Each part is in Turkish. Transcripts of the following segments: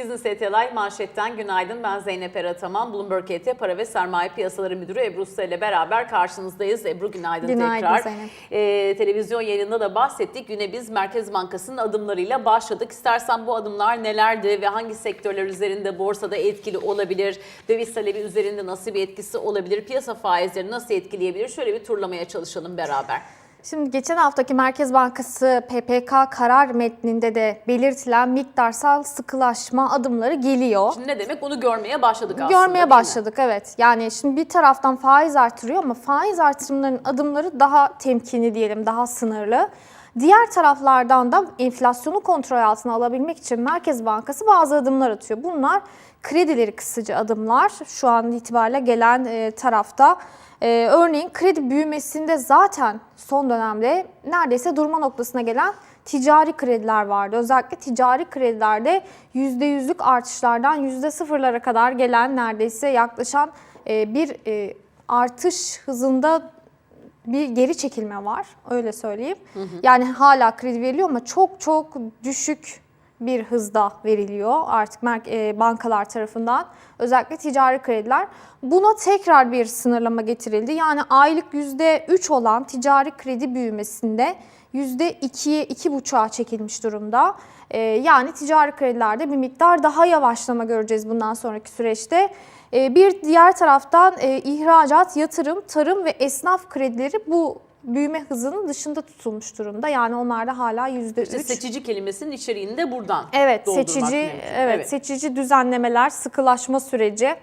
Business Ethelay manşetten günaydın. Ben Zeynep Erataman. Bloomberg ET Para ve Sermaye Piyasaları Müdürü Ebru Usta ile beraber karşınızdayız. Ebru günaydın, Günaydın tekrar. Zeynep. Ee, televizyon yayınında da bahsettik. Yine biz Merkez Bankası'nın adımlarıyla başladık. İstersen bu adımlar nelerdi ve hangi sektörler üzerinde borsada etkili olabilir? Döviz talebi üzerinde nasıl bir etkisi olabilir? Piyasa faizleri nasıl etkileyebilir? Şöyle bir turlamaya çalışalım beraber. Şimdi geçen haftaki Merkez Bankası PPK karar metninde de belirtilen miktarsal sıkılaşma adımları geliyor. Şimdi ne demek? Onu görmeye başladık aslında. Görmeye başladık evet. Yani şimdi bir taraftan faiz artırıyor ama faiz artırımlarının adımları daha temkinli diyelim, daha sınırlı. Diğer taraflardan da enflasyonu kontrol altına alabilmek için Merkez Bankası bazı adımlar atıyor. Bunlar kredileri kısıcı adımlar şu an itibariyle gelen e, tarafta. E, örneğin kredi büyümesinde zaten son dönemde neredeyse durma noktasına gelen ticari krediler vardı. Özellikle ticari kredilerde %100'lük artışlardan %0'lara kadar gelen neredeyse yaklaşan e, bir artış hızında bir geri çekilme var. Öyle söyleyeyim. Yani hala kredi veriliyor ama çok çok düşük bir hızda veriliyor artık e, bankalar tarafından. Özellikle ticari krediler. Buna tekrar bir sınırlama getirildi. Yani aylık %3 olan ticari kredi büyümesinde %2'ye, 2,5'a çekilmiş durumda. Ee, yani ticari kredilerde bir miktar daha yavaşlama göreceğiz bundan sonraki süreçte. Ee, bir diğer taraftan e, ihracat, yatırım, tarım ve esnaf kredileri bu büyüme hızının dışında tutulmuş durumda. Yani onlar da hala %3. İşte seçici kelimesinin içeriğini de buradan Evet, seçici mümkün. evet, seçici düzenlemeler, sıkılaşma süreci.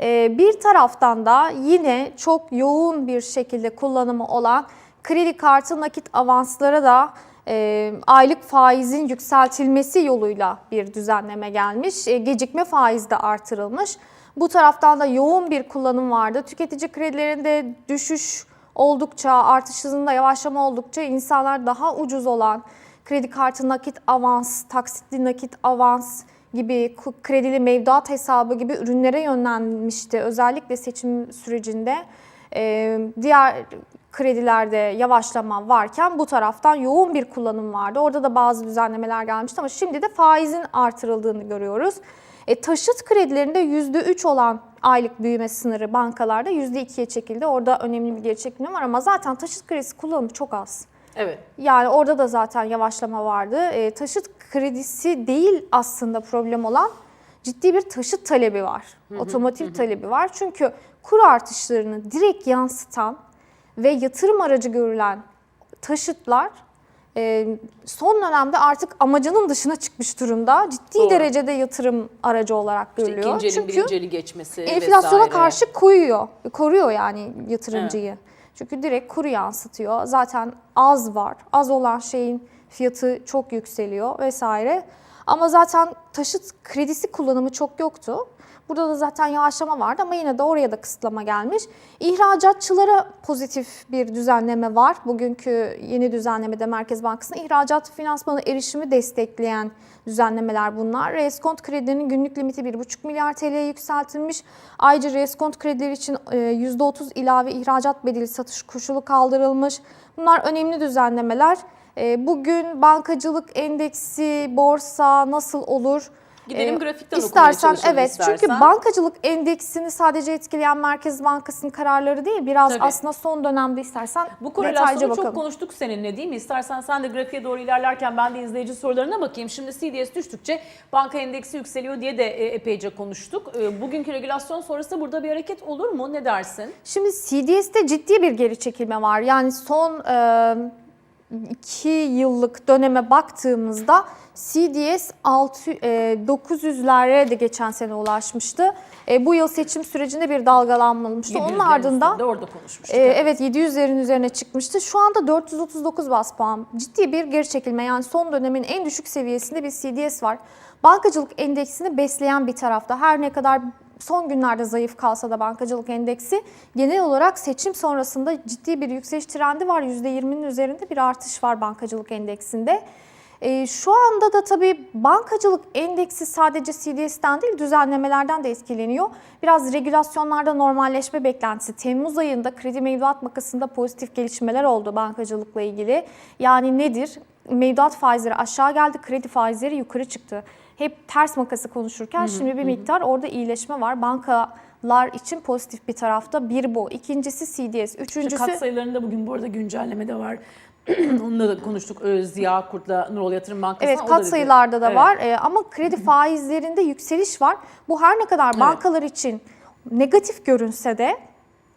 Ee, bir taraftan da yine çok yoğun bir şekilde kullanımı olan kredi kartı nakit avanslara da e, aylık faizin yükseltilmesi yoluyla bir düzenleme gelmiş. E, gecikme faizi de artırılmış. Bu taraftan da yoğun bir kullanım vardı. Tüketici kredilerinde düşüş oldukça, artış hızında yavaşlama oldukça insanlar daha ucuz olan kredi kartı nakit avans, taksitli nakit avans gibi kredili mevduat hesabı gibi ürünlere yönlenmişti. Özellikle seçim sürecinde Ee, diğer kredilerde yavaşlama varken bu taraftan yoğun bir kullanım vardı. Orada da bazı düzenlemeler gelmişti ama şimdi de faizin artırıldığını görüyoruz. E, taşıt kredilerinde %3 olan aylık büyüme sınırı bankalarda %2'ye çekildi. Orada önemli bir geri çekilme var ama zaten taşıt kredisi kullanımı çok az. Evet. Yani orada da zaten yavaşlama vardı. E, taşıt kredisi değil aslında problem olan ciddi bir taşıt talebi var. Otomotiv talebi var. Çünkü kur artışlarını direkt yansıtan ve yatırım aracı görülen taşıtlar e, son dönemde artık amacının dışına çıkmış durumda. Ciddi Doğru. derecede yatırım aracı olarak İşte görülüyor. ikinci elin Çünkü birinci geçmesi enflasyona vesaire. karşı koyuyor, koruyor yani yatırımcıyı. Çünkü direkt kuru yansıtıyor. Zaten az var. Az olan şeyin fiyatı çok yükseliyor vesaire. Ama zaten taşıt kredisi kullanımı çok yoktu. Burada da zaten yavaşlama vardı ama yine de oraya da kısıtlama gelmiş. İhracatçılara pozitif bir düzenleme var. Bugünkü yeni düzenlemede Merkez Bankası'nın ihracat finansmanı erişimi destekleyen düzenlemeler bunlar. Reskont kredilerinin günlük limiti 1,5 milyar TL'ye yükseltilmiş. Ayrıca reskont kredileri için e, %30 ilave ihracat bedeli satış koşulu kaldırılmış. Bunlar önemli düzenlemeler. E, Bugün bankacılık endeksi, borsa nasıl olur? Gidelim Ee, grafikten istersen evet istersen. çünkü bankacılık endeksini sadece etkileyen Merkez Bankası'nın kararları değil biraz Tabii. aslında son dönemde istersen Bu korelasyonu bakalım. çok konuştuk seninle değil mi? İstersen sen de grafiğe doğru ilerlerken ben de izleyici sorularına bakayım. Şimdi CDS düştükçe banka endeksi yükseliyor diye de e, epeyce konuştuk. E, Bugünkü regülasyon sonrası burada bir hareket olur mu? Ne dersin? Şimdi CDS'te ciddi bir geri çekilme var. Yani son e, iki yıllık döneme baktığımızda CDS 6, e, 900'lere de geçen sene ulaşmıştı. E, bu yıl seçim sürecinde bir dalgalanma olmuştu. Onun 700'lerin ardından orada konuşmuştuk. Ee, evet 700'lerin üzerine çıkmıştı. Şu anda 439 bas puan. Ciddi bir geri çekilme yani son dönemin en düşük seviyesinde bir CDS var. Bankacılık endeksini besleyen bir tarafta. Her ne kadar son günlerde zayıf kalsa da bankacılık endeksi genel olarak seçim sonrasında ciddi bir yükseliş trendi var. %20'nin üzerinde bir artış var bankacılık endeksinde. Ee, şu anda da tabii bankacılık endeksi sadece CDS'ten değil düzenlemelerden de etkileniyor. Biraz regülasyonlarda normalleşme beklentisi. Temmuz ayında kredi mevduat makasında pozitif gelişmeler oldu bankacılıkla ilgili. Yani nedir? Mevduat faizleri aşağı geldi, kredi faizleri yukarı çıktı. Hep ters makası konuşurken şimdi bir miktar orada iyileşme var. Bankalar için pozitif bir tarafta bir bu. İkincisi CDS. Üçüncüsü Kat sayılarında bugün bu arada güncelleme de var. Onunla da konuştuk ee, Ziya Kurt'la Nurol Yatırım Bankası'na. Evet da kat dedi. sayılarda da Evet. var Ee, ama kredi faizlerinde yükseliş var. Bu her ne kadar bankalar için negatif görünse de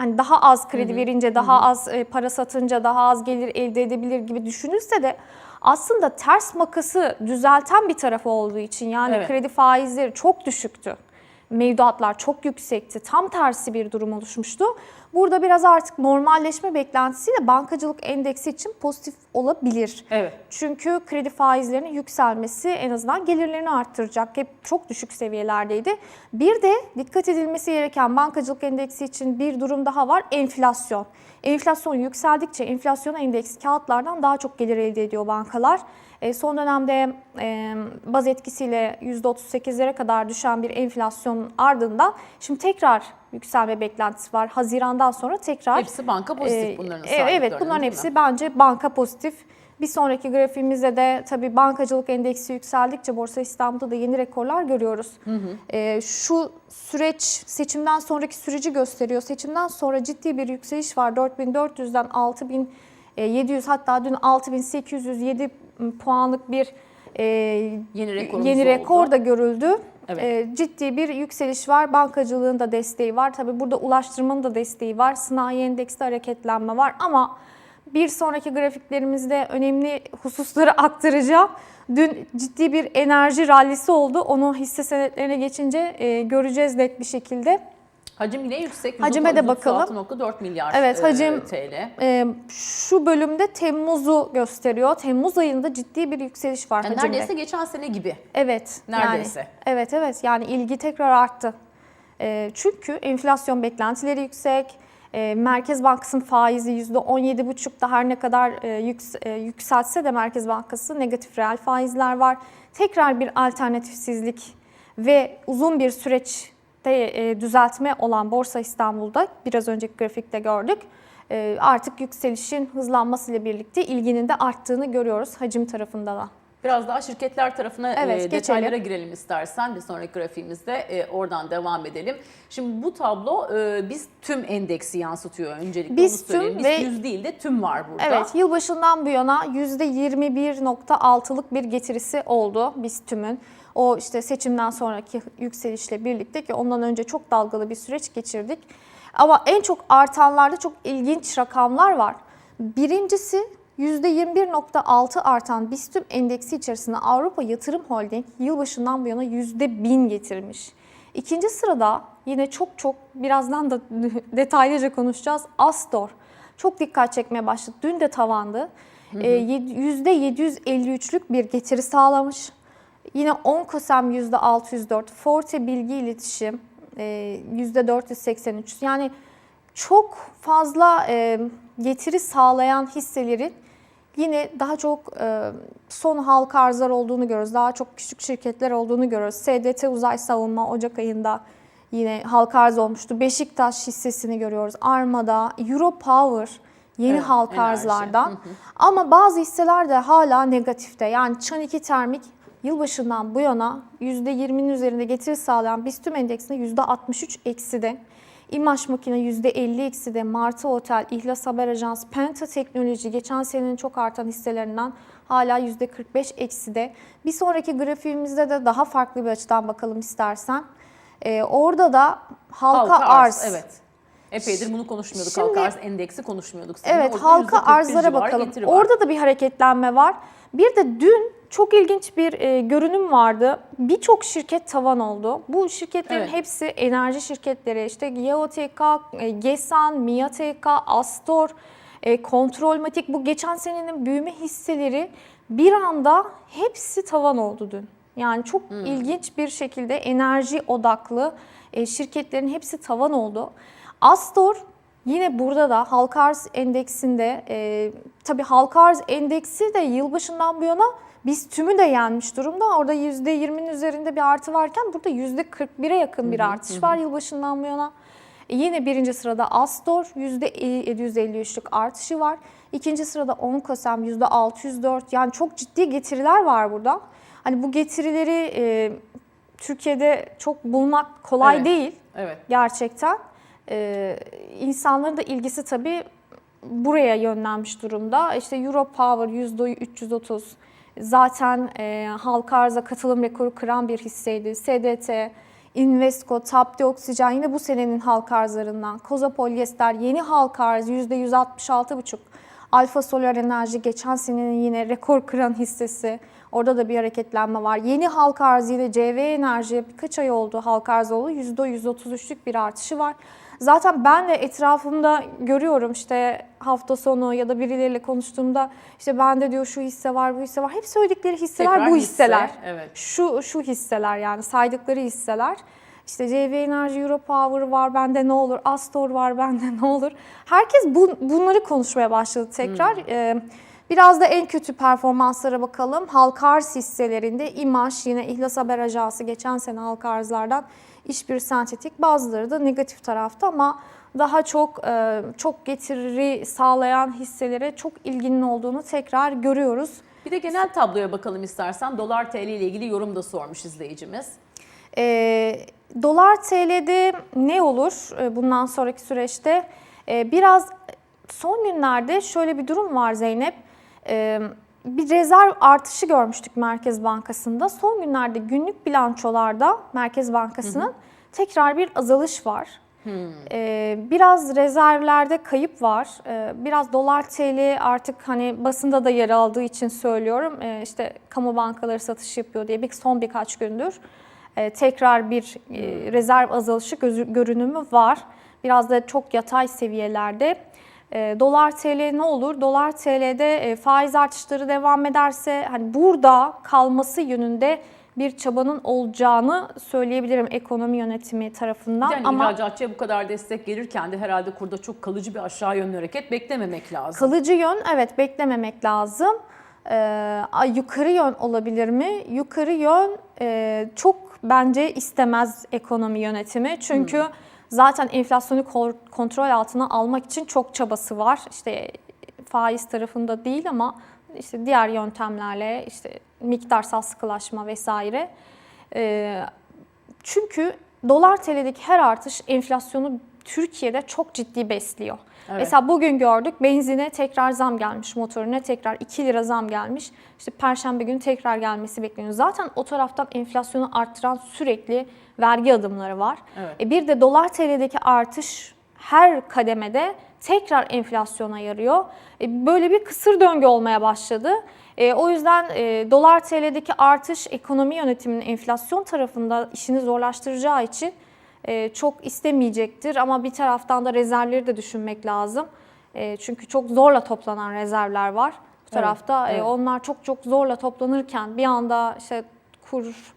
yani daha az kredi verince, daha az e, para satınca daha az gelir elde edebilir gibi düşünülse de aslında ters makası düzelten bir tarafı olduğu için yani Evet. kredi faizleri çok düşüktü. Mevduatlar çok yüksekti. Tam tersi bir durum oluşmuştu. Burada biraz artık normalleşme beklentisiyle bankacılık endeksi için pozitif olabilir. Evet. Çünkü kredi faizlerinin yükselmesi en azından gelirlerini arttıracak. Hep çok düşük seviyelerdeydi. Bir de dikkat edilmesi gereken bankacılık endeksi için bir durum daha var. Enflasyon. Enflasyon yükseldikçe enflasyon endeksi kağıtlardan daha çok gelir elde ediyor bankalar. E, son dönemde e, baz etkisiyle %38'lere kadar düşen bir enflasyonun ardından şimdi tekrar yükselme beklentisi var. Hazirandan sonra tekrar Hepsi banka pozitif ee, bunların e, Evet bunların hepsi bence banka pozitif. Bir sonraki grafiğimizde de tabii bankacılık endeksi yükseldikçe Borsa İstanbul'da da yeni rekorlar görüyoruz. Ee, şu süreç seçimden sonraki süreci gösteriyor. Seçimden sonra ciddi bir yükseliş var. 4400'den 6700 hatta dün 6807 puanlık bir e, Yeni yeni oldu. rekor da görüldü. Evet. Ee, ciddi bir yükseliş var. Bankacılığın da desteği var. Tabii burada ulaştırmanın da desteği var. Sanayi endekste hareketlenme var ama bir sonraki grafiklerimizde önemli hususları aktaracağım. Dün ciddi bir enerji rallisi oldu. Onu hisse senetlerine geçince e, göreceğiz net bir şekilde. Hacim yine yüksek. Hacime de bakalım. 136.4 milyar Evet, e, hacim- TL. E, şu bölümde Temmuz'u gösteriyor. Temmuz ayında ciddi bir yükseliş var Yani hacimde. neredeyse geçen sene gibi. Evet. Neredeyse. Yani, evet evet yani ilgi tekrar arttı. Ee, çünkü enflasyon beklentileri yüksek. Ee, Merkez Bankası'nın faizi %17,5'da her ne kadar e, yüks- e, yükseltse de Merkez Bankası negatif reel faizler var. Tekrar bir alternatifsizlik ve uzun bir süreçte e, düzeltme olan Borsa İstanbul'da biraz önceki grafikte gördük. E, artık yükselişin hızlanmasıyla birlikte ilginin de arttığını görüyoruz hacim tarafında da. Biraz daha şirketler tarafına Evet, e, geçelim. detaylara girelim istersen. Bir sonraki grafiğimizde e, oradan devam edelim. Şimdi bu tablo e, biz tüm endeksi yansıtıyor öncelikle Biz onu söyleyeyim. tüm Biz ve- yüz değil de tüm var burada. Evet, yılbaşından bu yana %21.6'lık bir getirisi oldu biz tümün. O işte seçimden sonraki yükselişle birlikte ki ondan önce çok dalgalı bir süreç geçirdik. Ama en çok artanlarda çok ilginç rakamlar var. Birincisi %21.6 artan BIST endeksi içerisinde Avrupa Yatırım Holding yılbaşından bu yana %1000 getirmiş. İkinci sırada yine çok çok birazdan da detaylıca konuşacağız Astor. Çok dikkat çekmeye başladı. Dün de tavandı. Ee, yed- %753'lük bir getiri sağlamış. Yine 10 Kosem %604, Forte Bilgi İletişim e, %483. Yani çok fazla e, getiri sağlayan hisselerin yine daha çok e, son halka arzlar olduğunu görüyoruz. Daha çok küçük şirketler olduğunu görüyoruz. SDT Uzay Savunma Ocak ayında yine halka arz olmuştu. Beşiktaş hissesini görüyoruz. Armada, Europower yeni Evet, halka enerji. arzlardan. Hı hı. Ama bazı hisseler de hala negatifte. Yani Çan 2 Termik yılbaşından bu yana %20'nin üzerinde getiri sağlayan BIST endeksinde %63 ekside. İmaj Makine %50 ekside, Martı Otel, İhlas Haber Ajans, Penta Teknoloji geçen senenin çok artan hisselerinden hala %45 ekside. Bir sonraki grafiğimizde de daha farklı bir açıdan bakalım istersen. Ee, orada da halka, arz. Evet. Epeydir bunu konuşmuyorduk. Şimdi- halka arz endeksi konuşmuyorduk. Seninle. Evet Orada halka %41 arzlara bakalım. Orada da bir hareketlenme var. Bir de dün çok ilginç bir e, görünüm vardı. Birçok şirket tavan oldu. Bu şirketlerin Evet. hepsi enerji şirketleri. İşte GeoTK, e, GESAN, MiaTK, Astor, e, Kontrolmatik. Bu geçen senenin büyüme hisseleri bir anda hepsi tavan oldu dün. Yani çok Hmm. ilginç bir şekilde enerji odaklı e, şirketlerin hepsi tavan oldu. Astor Yine burada da halka arz endeksinde e, tabii halka arz endeksi de yılbaşından bu yana biz tümü de yenmiş durumda. Orada %20'nin üzerinde bir artı varken burada %41'e yakın bir artış var yılbaşından bu yana. E, yine birinci sırada Astor %753'lük artışı var. İkinci sırada Onkosem %604 yani çok ciddi getiriler var burada. Hani bu getirileri e, Türkiye'de çok bulmak kolay Evet. değil Evet. gerçekten. E, insanların da ilgisi tabii buraya yönlenmiş durumda. İşte Euro Power %330 zaten e, halka arza katılım rekoru kıran bir hisseydi. SDT, Invesco, Tapdi Oksijen yine bu senenin halka arzlarından. Koza Polyester yeni halka arz %166,5. Alfa Solar Enerji geçen senenin yine rekor kıran hissesi. Orada da bir hareketlenme var. Yeni halka arzı ile CV Enerji birkaç ay oldu halka arz oldu. %133'lük bir artışı var. Zaten ben de etrafımda görüyorum işte hafta sonu ya da birileriyle konuştuğumda işte bende diyor şu hisse var bu hisse var. Hep söyledikleri hisseler Tekrar bu hisse, hisseler. evet. Şu şu hisseler yani saydıkları hisseler. İşte CV Enerji, Europower var bende ne olur, Astor var bende ne olur. Herkes bu, bunları konuşmaya başladı tekrar. Ee, biraz da en kötü performanslara bakalım. Halka arz hisselerinde İMAŞ yine İhlas Haber Ajansı geçen sene halka arzlardan İşbir Sentetik bazıları da negatif tarafta ama daha çok e, çok getiri sağlayan hisselere çok ilginin olduğunu tekrar görüyoruz. Bir de genel tabloya bakalım istersen. Dolar TL ile ilgili yorum da sormuş izleyicimiz. E, dolar TL'de ne olur e, bundan sonraki süreçte? E, biraz son günlerde şöyle bir durum var Zeynep. E, bir rezerv artışı görmüştük Merkez Bankası'nda. Son günlerde günlük bilançolarda Merkez Bankası'nın tekrar bir azalış var. Ee, biraz rezervlerde kayıp var. Ee, biraz dolar TL artık hani basında da yer aldığı için söylüyorum. Ee, işte kamu bankaları satış yapıyor diye bir son birkaç gündür e, tekrar bir e, rezerv azalışı gözü- görünümü var. Biraz da çok yatay seviyelerde. E, dolar TL ne olur? Dolar TL'de e, faiz artışları devam ederse hani burada kalması yönünde bir çabanın olacağını söyleyebilirim ekonomi yönetimi tarafından. Yani Ama ihracatçıya bu kadar destek gelirken de herhalde kurda çok kalıcı bir aşağı yönlü hareket beklememek lazım. kalıcı yön evet beklememek lazım. Ee, yukarı yön olabilir mi? Yukarı yön e, çok bence istemez ekonomi yönetimi. Çünkü zaten enflasyonu kontrol altına almak için çok çabası var. İşte faiz tarafında değil ama işte diğer yöntemlerle işte miktarsal sıkılaşma vesaire. Çünkü dolar TL'deki her artış enflasyonu Türkiye'de çok ciddi besliyor. Evet. Mesela bugün gördük benzine tekrar zam gelmiş, motorine tekrar 2 lira zam gelmiş. İşte perşembe günü tekrar gelmesi bekleniyor. Zaten o taraftan enflasyonu arttıran sürekli vergi adımları var. Evet. E bir de dolar TL'deki artış her kademede tekrar enflasyona yarıyor. E böyle bir kısır döngü olmaya başladı. E, o yüzden e, dolar TL'deki artış ekonomi yönetiminin enflasyon tarafında işini zorlaştıracağı için çok istemeyecektir. Ama bir taraftan da rezervleri de düşünmek lazım. E, çünkü çok zorla toplanan rezervler var. Bu tarafta E, evet. onlar çok çok zorla toplanırken bir anda işte kur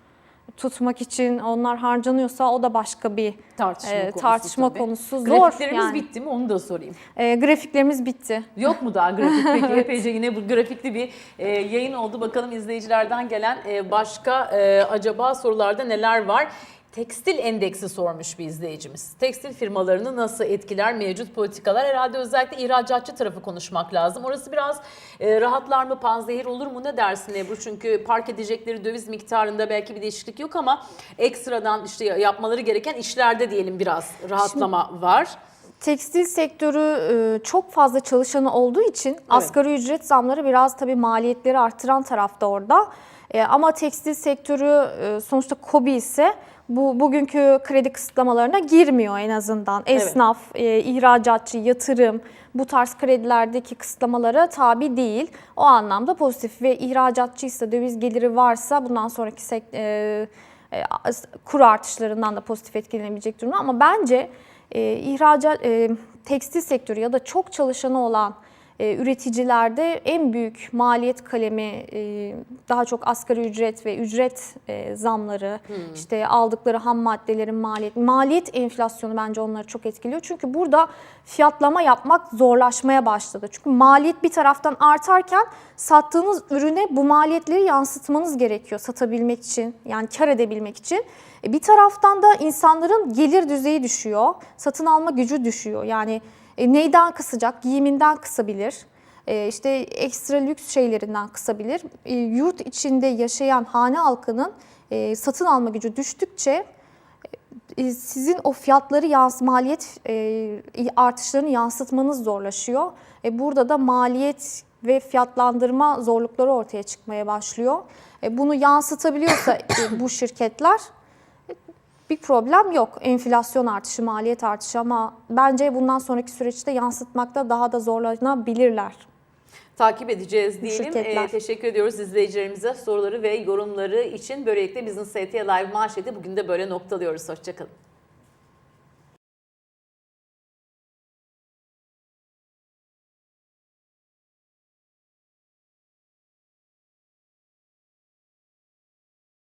tutmak için onlar harcanıyorsa o da başka bir Tartışma e, konusu tartışma tabii. konusu. Zor Grafiklerimiz yani. bitti mi onu da sorayım. E, grafiklerimiz bitti. Yok mu daha grafik? Peki epeyce yine bu grafikli bir e, yayın oldu. Bakalım izleyicilerden gelen e, başka e, acaba sorularda neler var? Tekstil endeksi sormuş bir izleyicimiz. Tekstil firmalarını nasıl etkiler mevcut politikalar? Herhalde özellikle ihracatçı tarafı konuşmak lazım. Orası biraz e, rahatlar mı, panzehir olur mu ne dersin Ebru? Çünkü park edecekleri döviz miktarında belki bir değişiklik yok ama ekstradan işte yapmaları gereken işlerde diyelim biraz rahatlama var. Tekstil sektörü e, çok fazla çalışanı olduğu için asgari ücret zamları biraz tabii maliyetleri artıran tarafta orada. E, Ama tekstil sektörü e, sonuçta KOBİ ise bu bugünkü kredi kısıtlamalarına girmiyor en azından. Evet. Esnaf, e, ihracatçı, yatırım bu tarz kredilerdeki kısıtlamalara tabi değil. O anlamda pozitif ve ihracatçıysa döviz geliri varsa bundan sonraki sek- e, e, kur artışlarından da pozitif etkilenebilecek durumda. Ama bence e, ihracat e, tekstil sektörü ya da çok çalışanı olan e, üreticilerde en büyük maliyet kalemi e, daha çok asgari ücret ve ücret e, zamları, işte aldıkları ham maddelerin maliyet, maliyet enflasyonu bence onları çok etkiliyor. Çünkü burada fiyatlama yapmak zorlaşmaya başladı. Çünkü maliyet bir taraftan artarken sattığınız ürüne bu maliyetleri yansıtmanız gerekiyor satabilmek için, yani kar edebilmek için. E, Bir taraftan da insanların gelir düzeyi düşüyor, satın alma gücü düşüyor. Yani e, neyden kısacak? Giyiminden kısabilir. e, işte ekstra lüks şeylerinden kısabilir. E, Yurt içinde yaşayan hane halkının e, satın alma gücü düştükçe e, sizin o fiyatları yans maliyet e, artışlarını yansıtmanız zorlaşıyor. E, burada da maliyet ve fiyatlandırma zorlukları ortaya çıkmaya başlıyor. E, bunu yansıtabiliyorsa e, bu şirketler bir problem yok. Enflasyon artışı, maliyet artışı ama bence bundan sonraki süreçte yansıtmakta daha da zorlanabilirler. Takip edeceğiz diyelim. Ee, teşekkür ediyoruz izleyicilerimize soruları ve yorumları için. Böylelikle Business ST Live manşeti bugün de böyle noktalıyoruz. Hoşçakalın.